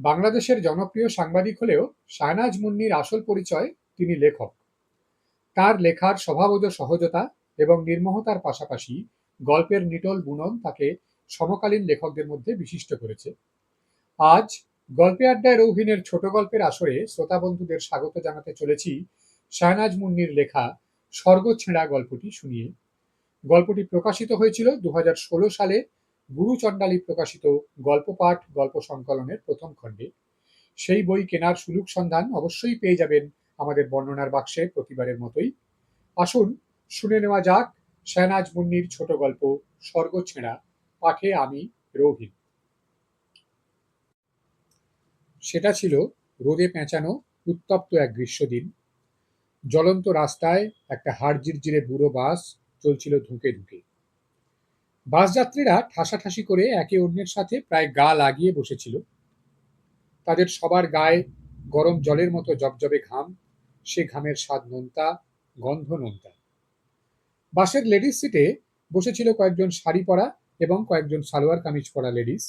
বাংলাদেশের জনপ্রিয় সাংবাদিক হলেও শাহনাজ মুন্নির আসল পরিচয় তিনি লেখক। তার লেখার স্বভাবজ সহজতা এবং নির্মহতার পাশাপাশি গল্পের নিটল বুনন তাকে সমকালীন লেখকদের মধ্যে বিশিষ্ট করেছে। আজ গল্পে আড্ডায় রৌহিনের ছোট গল্পের আসরে শ্রোতা বন্ধুদের স্বাগত জানাতে চলেছি শাহনাজ মুন্নির লেখা স্বর্গ ছেঁড়া গল্পটি শুনিয়ে। গল্পটি প্রকাশিত হয়েছিল দু হাজার ষোলো সালে গুরু চণ্ডালী প্রকাশিত গল্প পাঠ, গল্প সংকলনের প্রথম খণ্ডে। সেই বই কেনার সুলুক সন্ধান অবশ্যই পেয়ে যাবেন আমাদের বর্ণনার বাক্সে প্রতিবারের মতোই। আসুন, শুনে নেওয়া যাক শাহনাজ মুন্নির ছোট গল্প, স্বর্গ ছেঁড়া, পাঠে আমি রৌহিন সেটা ছিল রোদে পেঁচানো উত্তপ্ত এক গ্রীষ্মদিন। জ্বলন্ত রাস্তায় একটা হাড় জিরজিরে বুড়ো বাস চলছিল ধুঁকে ধুঁকে। বাস যাত্রীরা ঠাসাঠাসি করে একে অন্যের সাথে প্রায় গা লাগিয়ে বসেছিল। তাদের সবার গায়ে গরম জলের মতো জবজবে ঘাম, সে ঘামের স্বাদ নোনতা, গন্ধ নোনতা। বাসের লেডিস সিটে বসেছিল কয়েকজন শাড়ি পরা এবং কয়েকজন সালোয়ার কামিজ পরা লেডিস।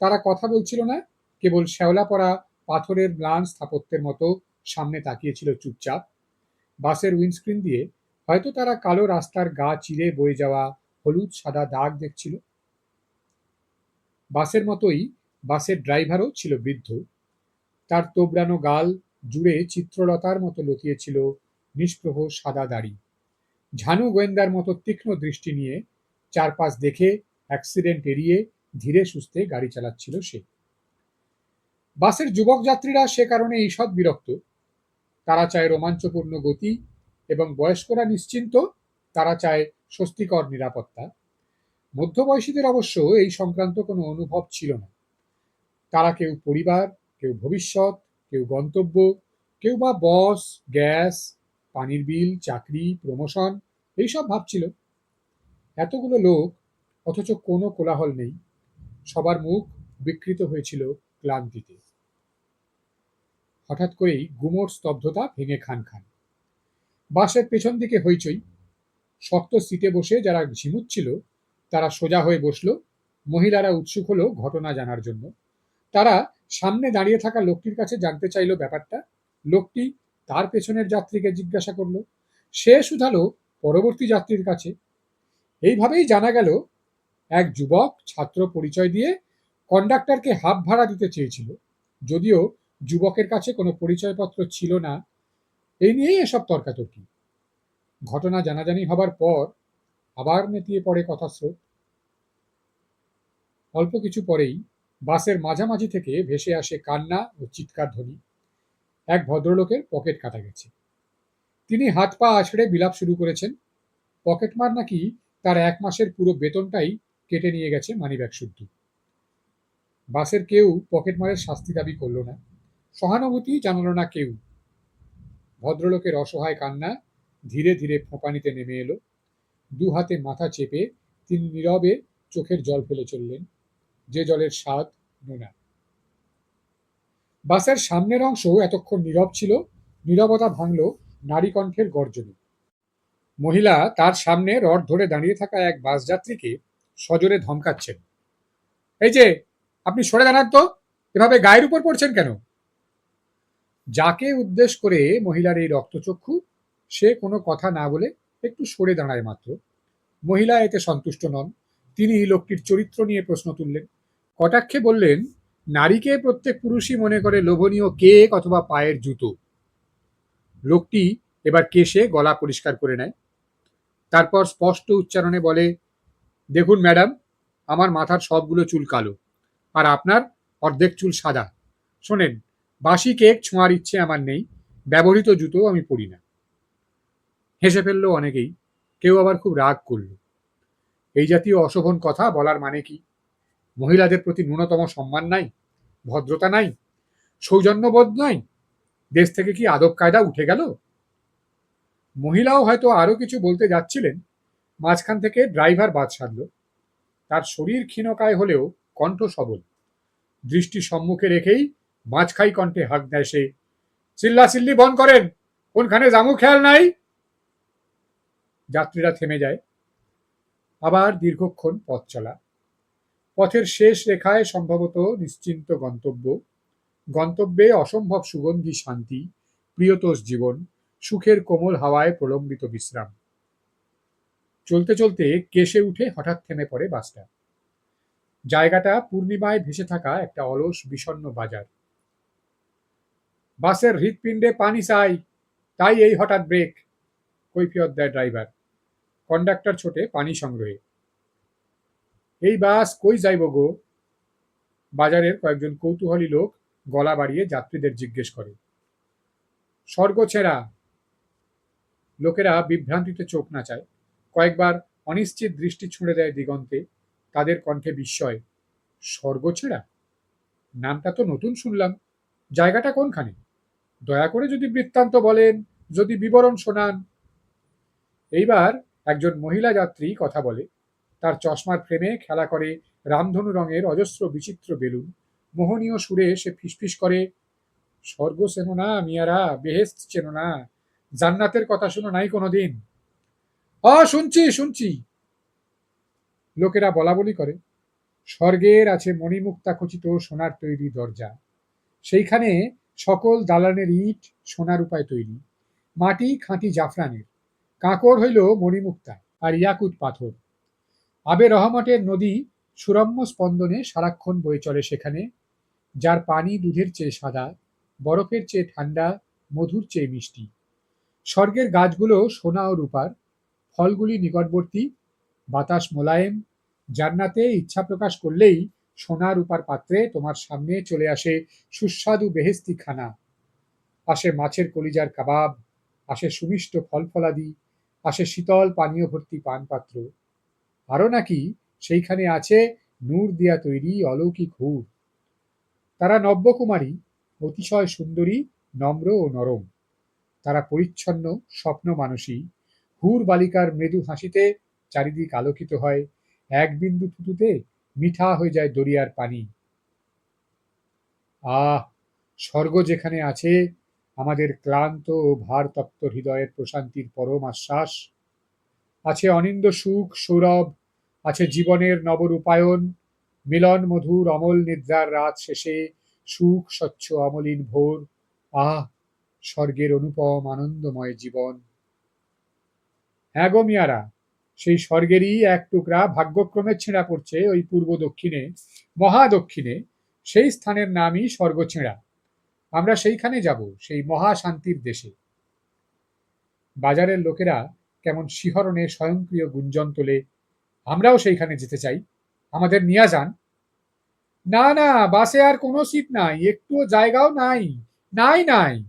তারা কথা বলছিল না, কেবল শ্যাওলা পরা পাথরের ম্লান স্থাপত্যের মতো সামনে তাকিয়েছিল চুপচাপ। বাসের উইন্ডস্ক্রিন দিয়ে হয়তো তারা কালো রাস্তার গা চিরে বয়ে যাওয়া হলুদ, সাদা দাগ দেখছিল। বাসের মতোই বাসের ড্রাইভারও ছিল বৃদ্ধ। তার তোবড়ানো গাল জুড়ে চিত্রলতার মতো লতিয়েছিল নিষ্প্রভ সাদা দাড়ি। ঝানু গোয়েন্দার মতো তীক্ষ্ণ দৃষ্টি নিয়ে চারপাশ দেখে অ্যাক্সিডেন্ট এড়িয়ে ধীরে সুস্থে গাড়ি চালাচ্ছিল সে। বাসের যুবক যাত্রীরা সে কারণে ঈষৎ বিরক্ত। তারা চায় রোমাঞ্চপূর্ণ গতি এবং বয়স্করা নিশ্চিন্ত, তারা চায় স্বস্তিকর নিরাপত্তা। মধ্যবয়সীদের অবশ্য এই সংক্রান্ত কোনো অনুভব ছিল না। তারা কেউ পরিবার, কেউ ভবিষ্যৎ, কেউ গন্তব্য, কেউ বা বস, গ্যাস, পানির বিল, চাকরি, প্রমোশন, এইসব ভাবছিল। এতগুলো লোক, অথচ কোনো কোলাহল নেই। সবার মুখ বিকৃত হয়েছিল ক্লান্তিতে। হঠাৎ করেই গুমোট স্তব্ধতা ভেঙে খান খান। বাসের পেছন দিকে হইচই। শক্ত সিটে বসে যারা ঝিমুচ্ছিল তারা সোজা হয়ে বসল। মহিলারা উৎসুক হলো ঘটনা জানার জন্য। তারা সামনে দাঁড়িয়ে থাকা লোকটির কাছে জানতে চাইলো ব্যাপারটা। লোকটি তার পেছনের যাত্রীকে জিজ্ঞাসা করল। সে শুধালো পরবর্তী যাত্রীর কাছে। এইভাবেই জানা গেল, এক যুবক ছাত্র পরিচয় দিয়ে কন্ডাক্টরকে হাফ ভাড়া দিতে চেয়েছিল। যদিও যুবকের কাছে কোনো পরিচয়পত্র ছিল না। এই নিয়েই এসব তর্কাতর্কি। ঘটনা জানাজানি হবার পর আবার নেতিয়ে পড়ে কথা স্রোত। অল্প কিছু পরেই বাসের মাঝামাঝি থেকে ভেসে আসে কান্না ও চিৎকার ধ্বনি। এক ভদ্রলোকের পকেট কাটা গেছে। তিনি হাত পা আছড়ে বিলাপ শুরু করেছেন। পকেটমার নাকি তার এক মাসের পুরো বেতনটাই কেটে নিয়ে গেছে মানিব্যাগ শুদ্ধ বাসের কেউ পকেটমারের শাস্তি দাবি করল না। সহানুভূতি জানালো না কেউ। ভদ্রলোকের অসহায় কান্না ধীরে ধীরে ফোঁপানিতে নেমে এলো। দু হাতে মাথা চেপে তিনি নীরবে চোখের জল ফেলে চললেন। যে জলের স্বাদ নোনা। বাসের সামনের অংশ এতক্ষণ নীরব ছিল, নীরবতা ভাঙল নারী কণ্ঠের গর্জনে। মহিলা তার সামনে রড ধরে দাঁড়িয়ে থাকা এক বাস যাত্রীকে সজোরে ধমকাচ্ছেন। এই যে, আপনি সরে দাঁড়ান তো, এভাবে গায়ের উপর পড়ছেন কেন? যাকে উদ্দেশ্য করে মহিলার এই রক্তচক্ষু সে কোনো কথা না বলে একটু সরে দাঁড়ায় মাত্র। মহিলা এতে সন্তুষ্ট নন। তিনি লোকটির চরিত্র নিয়ে প্রশ্ন তুললেন। কটাক্ষে বললেন, নারীকে প্রত্যেক পুরুষই মনে করে লোভনীয় কেক অথবা পায়ের জুতো। লোকটি এবার কেশে গলা পরিষ্কার করে নেয়। তারপর স্পষ্ট উচ্চারণে বলে, দেখুন ম্যাডাম, আমার মাথার সবগুলো চুল কালো আর আপনার অর্ধেক চুল সাদা। শোনেন, বাসি কেক ছোঁয়ার ইচ্ছে আমার নেই। ব্যবহৃত জুতো আমি পরি না। হেসে ফেলল অনেকেই। কেউ আবার খুব রাগ করল। এই জাতীয় অশোভন কথা বলার মানে কি? মহিলাদের প্রতি ন্যূনতম সম্মান নাই? ভদ্রতা নাই? সৌজন্যবোধ নাই? দেশ থেকে কি আদব কায়দা উঠে গেল? মহিলাও হয়তো আরও কিছু বলতে যাচ্ছিলেন, মাঝখান থেকে ড্রাইভার বাদ সাধল তার শরীর ক্ষীণকায় হলেও কণ্ঠ সবল। দৃষ্টি সম্মুখে রেখেই মাঝখাই কণ্ঠে হাঁক দেয় সে চিল্লা চিল্লি বন করেন, কোনখানে জামু খেয়াল নাই? যাত্রীরা থেমে যায়। আবার দীর্ঘক্ষণ পথ চলা। পথের শেষ রেখায় সম্ভবত নিশ্চিন্ত গন্তব্য। গন্তব্যে অসম্ভব সুগন্ধি, শান্তি, প্রিয়তোষ জীবন, সুখের কোমল হাওয়ায় প্রলম্বিত বিশ্রাম। চলতে চলতে কেশে উঠে হঠাৎ থেমে পড়ে বাসটা। জায়গাটা পূর্ণিমায় ভেসে থাকা একটা অলস, বিষণ্ণ বাজার। বাসের হৃৎপিণ্ডে পানি চাই, তাই এই হঠাৎ ব্রেক। কৈফিয়ত দেয় ড্রাইভার। কন্ডাক্টর ছোটে পানি সংগ্রহে। এই বাস কই যাইব গো? বাজারের কয়েকজন কৌতূহলী লোক গলা বাড়িয়ে যাত্রীদের জিজ্ঞেস করে। স্বর্গ ছেঁড়া। লোকেরা বিভ্রান্তিতে চোখ না চায়। কয়েকবার অনিশ্চিত দৃষ্টি ছুঁড়ে দেয় দিগন্তে। তাদের কণ্ঠে বিস্ময়, স্বর্গ ছেঁড়া? নামটা তো নতুন শুনলাম। জায়গাটা কোনখানে? দয়া করে যদি বৃত্তান্ত বলেন, যদি বিবরণ শোনান। এইবার একজন মহিলা যাত্রী কথা বলে, তার চশমার ফ্রেমে খেলা করে রামধনু রঙের অজস্র বিচিত্র বেলুন। মোহনীয় সুরে সে ফিসফিস করে, স্বর্গ চেনো না মিয়ারা, বেহেস্ত চেনো না, জান্নাতের কথা শুনো নাই কোনোদিন। অ, শুনছি শুনছি। লোকেরা বলা বলি করে। স্বর্গের আছে মণিমুক্তা খচিত সোনার তৈরি দরজা। সেইখানে সকল দালানের ইট সোনার উপায় তৈরি। মাটি খাঁটি জাফরানের। কাঁকর হইল মণিমুক্তা আর ইয়াকুত পাথর। আবে রহমতের নদী সুরম্য স্পন্দনে সারাক্ষণ বয়ে চলে সেখানে, যার পানি দুধের চেয়ে সাদা, বরফের চেয়ে ঠান্ডা, মধুর চেয়ে মিষ্টি। স্বর্গের গাছগুলো সোনা ও রূপার, ফলগুলি নিকটবর্তী, বাতাস মোলায়েম, জান্নাতে ইচ্ছা প্রকাশ করলেই সোনা রূপার পাত্রে তোমার সামনে চলে আসে সুস্বাদু বেহেস্তি খানা আসে মাছের কলিজার কাবাব, আসে সুমিষ্ট ফলফলাদি আসে শীতল পানীয় ভর্তি পানপাত্র। আরও নাকি সেইখানে আছে নূর দিয়া তৈরি অলৌকিক হুর। তারা নব্যকুমারী, অতিশয় সুন্দরী, নম্র ও নরম। তারা পরিচ্ছন্ন, স্বপ্ন মানসী। হুর বালিকার মৃদু হাসিতে চারিদিক আলোকিত হয়। এক বিন্দু থুতুতে মিঠা হয়ে যায় দরিয়ার পানি। আহ, স্বর্গ যেখানে আছে আমাদের ক্লান্ত ও ভারতপ্ত হৃদয়ের প্রশান্তির পরম আশ্বাস। আছে অনিন্দ সুখ, সৌরভ, আছে জীবনের নবরূপায়ণ, মিলন মধুর অমল নিদ্রার রাত শেষে সুখ, স্বচ্ছ, অমলিন ভোর, আহ, স্বর্গের অনুপম, আনন্দময় জীবন। হ্যাঁ মিয়ারা, সেই স্বর্গেরই এক টুকরা ভাগ্যক্রমে ছেঁড়া পড়ছে ওই পূর্ব দক্ষিণে, মহাদক্ষিণে, সেই স্থানের নামই স্বর্গ ছেঁড়া আমরা সেইখানে যাব, সেই মহা শান্তির দেশে। বাজারের লোকেরা কেমন শিহরণে স্বয়ংক্রিয় গুঞ্জন তোলে, আমরাও সেইখানে যেতে চাই, আমাদের নিয়ে যান। না না, বাসে আর কোনো সিট নাই, একটুও জায়গাও নাই নাই নাই।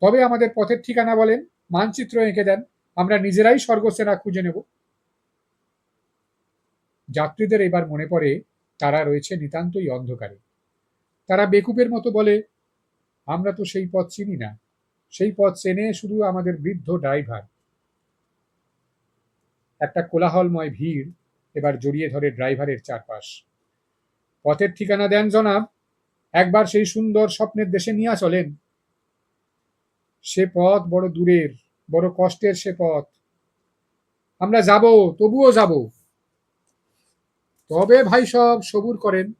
তবে আমাদের পথের ঠিকানা বলেন, মানচিত্র এঁকে দেন, আমরা নিজেরাই স্বর্গসেনা খুঁজে নেব। যাত্রীদের এবার মনে পড়ে, তারা রয়েছে নিতান্তই অন্ধকারে। তারা বেকুপের মতো বলে, আমরা তো সেই পথ চিনি না। সেই পথ চেনে শুধু আমাদের বৃদ্ধ ড্রাইভার। একটা কোলাহলময় ভিড় এবার জড়িয়ে ধরে ড্রাইভারের চারপাশ। পথের ঠিকানা দেন জনাব। একবার সেই সুন্দর স্বপ্নের দেশে নিয়ে চলেন। সে পথ বড় দূরের, বড় কষ্টের সে পথ। আমরা যাব, তবুও যাব। তবে ভাই সব সবুর করেন।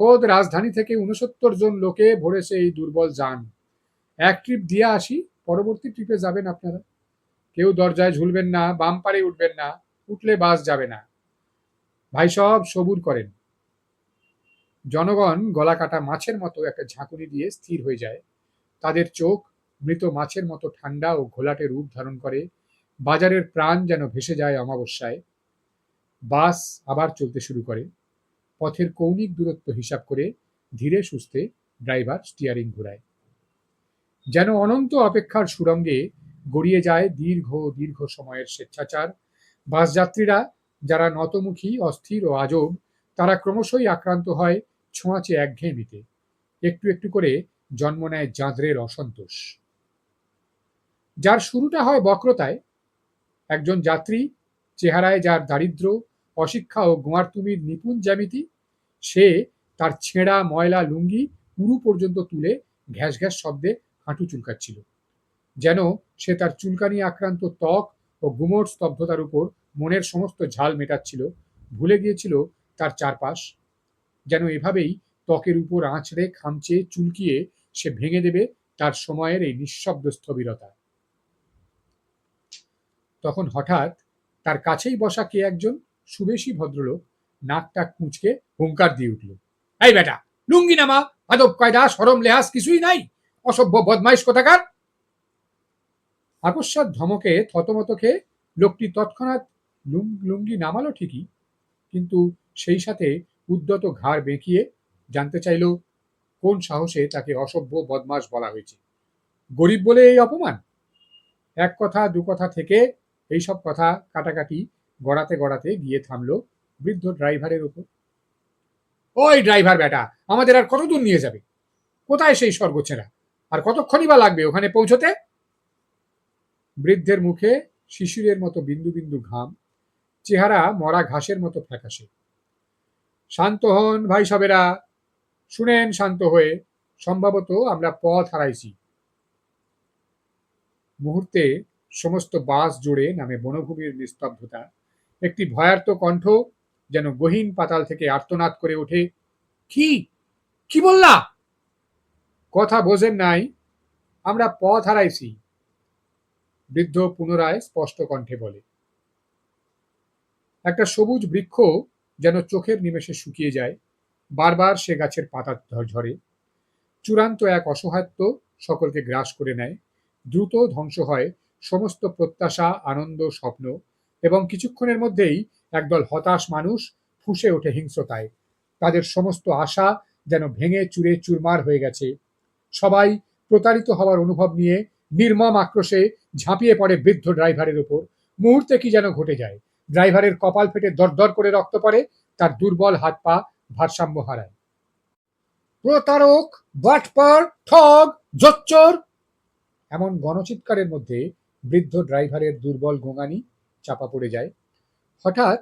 খোদ রাজধানী থেকে উনসত্তর জন লোকে ভরেছে এই দুর্বল যান। এক ট্রিপ দিয়ে আসি, পরবর্তী ট্রিপে যাবেন আপনারা। কেউ দরজায় ঝুলবেন না, বাম পারে উঠবেন না, উঠলে বাস যাবে না। ভাই সব সবুর করেন। জনগণ গলা কাটা মাছের মতো একটা ঝাঁকুনি দিয়ে স্থির হয়ে যায়। তাদের চোখ মৃত মাছের মতো ঠান্ডা ও ঘোলাটে রূপ ধারণ করে। বাজারের প্রাণ যেন ভেসে যায় অমাবস্যায়। বাস আবার চলতে শুরু করে। পথের কৌণিক দূরত্ব হিসাব করে ধীরে সুস্থে ড্রাইভার স্টিয়ারিং ঘুরায়। যেন অনন্ত অপেক্ষার সুরঙ্গে গড়িয়ে যায় দীর্ঘ দীর্ঘ সময়ের স্বেচ্ছাচার বাস যাত্রীরা যারা নতমুখী, অস্থির ও আজব, তারা ক্রমশই আক্রান্ত হয় ছোঁয়াচে একঘেয়েমিতে। একটু একটু করে জন্ম নেয় জাঁদরের অসন্তোষ। যার শুরুটা হয় বক্রতায়, একজন যাত্রী চেহারায় যার দারিদ্র অশিক্ষা ও গোয়ারতুমির নিপুণ জ্যামিতি, সে তার ছেঁড়া ময়লা লুঙ্গি পুরু পর্যন্ত তুলে ঘ্যাস ঘ্যাস শব্দে হাঁটু চুলকাচ্ছিল। যেন সে তার চুলকানি আক্রান্ত ত্বক ও গুমোট স্তব্ধতার উপর মনের সমস্ত ঝাল মেটাচ্ছিল, ভুলে গিয়েছিল তার চারপাশ। যেন এভাবেই ত্বকের উপর আঁচড়ে খামচে চুলকিয়ে সে ভেঙে দেবে তার সময়ের এই নিঃশব্দ স্থবিরতা। তখন হঠাৎ তার কাছেই বসা কে একজন? সুবেশী ভদ্রলোক নাক টাক কুঁচকে হুঙ্কার দিয়ে উঠল, এই বেটা, লুঙ্গি নামা আদব কায়দা, সরম লেহাস কিছুই নাই, অসভ্য, বদমাইশ কোথাকার? আকস্মাত ধমকে থতমত খেয়ে লোকটি তৎক্ষণাৎ লুঙ্গি নামালো ঠিকই, কিন্তু সেই সাথে উদ্যত ঘাড় বেঁকিয়ে জানতে চাইল, কোন সাহসে তাকে অসভ্য বদমাস বলা হয়েছে? গরিব বলে এই অপমান? এক কথা, দু কথা থেকে এইসব কথা কাটাকাটি গড়াতে গড়াতে গিয়ে থামলো বৃদ্ধ ড্রাইভারের উপর। ওই ড্রাইভার বেটা, আমাদের আর কত দূর নিয়ে যাবে? কোথায় সেই স্বর্গছেরা আর কতক্ষণই বা লাগবে ওখানে পৌঁছতে? বৃদ্ধের মুখে শিশিরের মতো বিন্দু বিন্দু ঘাম, চেহারা মরা ঘাসের মতো ফ্যাকাশে। শান্ত হন ভাই সবেরা, শুনেন শান্ত হয়ে, সম্ভবত আমরা পথ হারাইছি। মুহূর্তে সমস্ত বাস জুড়ে নামে বনভূমির নিস্তব্ধতা একটি ভয়ার্ত কণ্ঠ যেন গহীন পাতাল থেকে আর্তনাদ করে ওঠে। কি? কি বললা? কথা বোঝেন নাই, আমরা পথ হারাইছি, বৃদ্ধ পুনরায় স্পষ্ট কণ্ঠে বলে। একটা সবুজ বৃক্ষ যেন চোখের নিমেষে শুকিয়ে যায়, বারবার সে গাছের পাতা ঝরে। চূড়ান্ত এক অসহায়ত্ব সকলকে গ্রাস করে নেয়। দ্রুত ধ্বংস হয় সমস্ত প্রত্যাশা, আনন্দ, স্বপ্ন এবং কিছুক্ষণের মধ্যেই একদল হতাশ মানুষ ফুঁসে ওঠে হিংস্রতায়। তাদের সমস্ত আশা যেন ভেঙে চুরে চুরমার হয়ে গেছে। সবাই প্রতারিত হওয়ার অনুভব নিয়ে নির্মম আক্রোশে ঝাঁপিয়ে পড়ে বৃদ্ধ ড্রাইভারের উপর। মুহূর্তে কি যেন ঘটে যায়। ড্রাইভারের কপাল ফেটে দরদর করে রক্ত পড়ে তার দুর্বল হাত পা ভারসাম্য হারায়। প্রতারক, বাটপার, ঠগ, জচ্চর! এমন গণচিৎকারের মধ্যে বৃদ্ধ ড্রাইভারের দুর্বল গোঙানি চাপা পড়ে যায়। হঠাৎ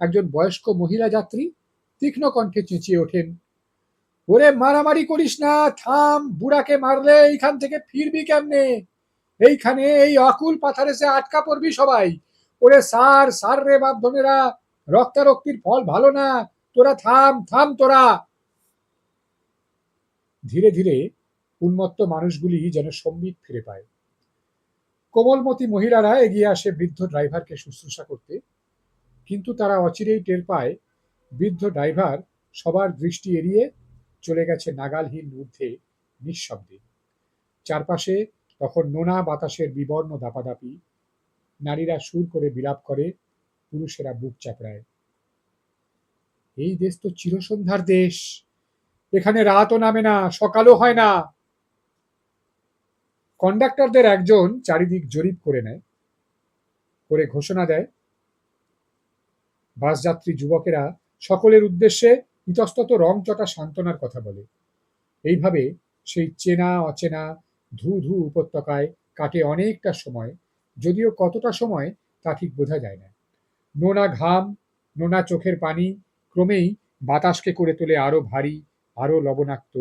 একজন বয়স্ক মহিলা যাত্রী তীক্ষ্ণ কণ্ঠে চেঁচিয়ে ওঠেন, ওরে মারামারি করিস না, থাম, বুড়াকে মারলে এইখান থেকে ফিরবি কেমনে? এইখানে এই অকুল পাথারে সে আটকা পড়বি সবাই। ওরে সার সার রে বাপ ধনেরা রক্তারক্তির ফল ভালো না, তোরা থাম থাম তোরা। ধীরে ধীরে উন্মত্ত মানুষগুলি যেন সম্বিত ফিরে পায়। কোমলমতি মহিলারা এগিয়ে আসে বৃদ্ধ ড্রাইভারকে শুশ্রূষা করতে। কিন্তু তারা অচিরেই টের পায়, বৃদ্ধ ড্রাইভার সবার দৃষ্টি এড়িয়ে চলে গেছে নাগালহীন ঊর্ধ্বে নিঃশব্দে। চারপাশে তখন নোনা বাতাসের বিবর্ণ দাপাদাপি। নারীরা সুর করে বিলাপ করে, পুরুষেরা বুক চাপড়ায়। এই দেশ তো চিরসন্ধ্যার দেশ। এখানে রাতও নামে না, সকালও হয় না। কন্ডাক্টরদের একজন চারিদিক জরিপ করে নেয়, করে ঘোষণা দেয়। বাসযাত্রী যুবকেরা সকলের উদ্দেশ্যে ইতস্তত রং চটা সান্ত্বনার কথা বলে। এইভাবে সেই চেনা অচেনা ধু ধু উপত্যকায় কাটে অনেকটা সময়, যদিও কতটা সময় তা ঠিক বোঝা যায় না। নোনা ঘাম, নোনা চোখের পানি, ক্রমেই বাতাসকে করে তোলে আরও ভারী, আরও লবণাক্ত,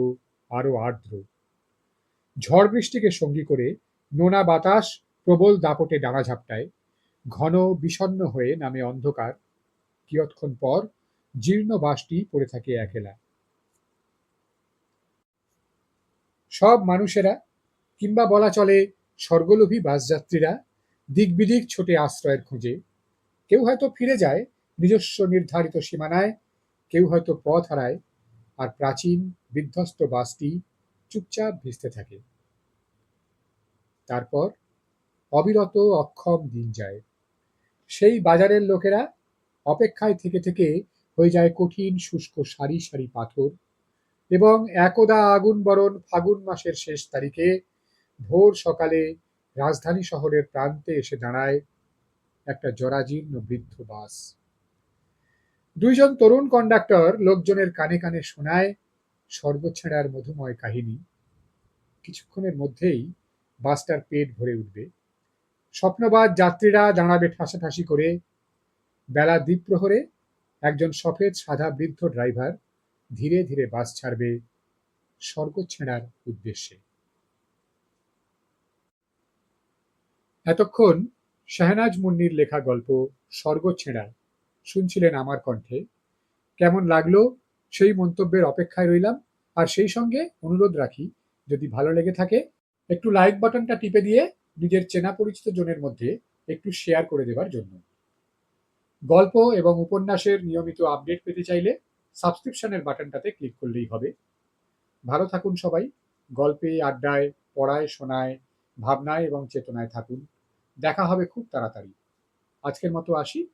আরও আর্দ্র। ঝড় বৃষ্টিকে সঙ্গী করে নোনা বাতাস প্রবল দাপটে ডানা ঝাপটায়। ঘন বিষণ্ণ হয়ে নামে অন্ধকার। কিয়ৎক্ষণ পর জীর্ণ বাসটি পড়ে থাকে একলা। সব মানুষেরা, কিংবা বলা চলে স্বর্গলোভী বাসযাত্রীরা দিক বিদিক ছোটে আশ্রয়ের খোঁজে। কেউ হয়তো ফিরে যায় নিজস্ব নির্ধারিত সীমানায়, কেউ হয়তো পথ হারায়, আর প্রাচীন বিধ্বস্ত বাসটি চুপচাপ ভিজতে থাকে। তারপর অবিরত অক্ষম দিন যায়। সেই বাজারের লোকেরা অপেক্ষায় থেকে থেকে হয়ে যায় কঠিন শুষ্ক সারি সারি পাথর এবং একদা আগুন বরণ ফাগুন মাসের শেষ তারিখে ভোর সকালে রাজধানী শহরের প্রান্তে এসে দাঁড়ায় একটা জরাজীর্ণ বৃদ্ধ বাস। দুইজন তরুণ কন্ডাক্টর লোকজনের কানে কানে শোনায় স্বর্গছেড়ার মধুময় কাহিনী। কিছুক্ষণের মধ্যেই বাসটার পেট ভরে উঠবে। স্বপ্নবাদ যাত্রীরা দাঁড়াবে ঠাসাঠাসি করে। বেলা দ্বীপ্রহরে একজন সফেদ সাদা বৃদ্ধ ড্রাইভার ধীরে ধীরে বাস ছাড়বে স্বর্গ ছেঁড়ার উদ্দেশ্যে। এতক্ষণ শাহনাজ মুন্নির লেখা গল্প স্বর্গ ছেঁড়া শুনছিলেন আমার কণ্ঠে। কেমন লাগল? সেই মন্তব্যের অপেক্ষায় রইলাম। আর সেই সঙ্গে অনুরোধ রাখি, যদি ভালো লেগে থাকে, একটু লাইক বাটনটা টিপে দিয়ে নিজের চেনা পরিচিত জনের মধ্যে একটু শেয়ার করে দেবার জন্য। গল্প এবং উপন্যাসের নিয়মিত আপডেট পেতে চাইলে সাবস্ক্রিপশনের বাটনটাতে ক্লিক করলেই হবে। ভালো থাকুন সবাই। গল্পে, আড্ডায়, পড়ায়, শোনায়, ভাবনায় এবং চেতনায় থাকুন। দেখা হবে খুব তাড়াতাড়ি। আজকের মতো আসি।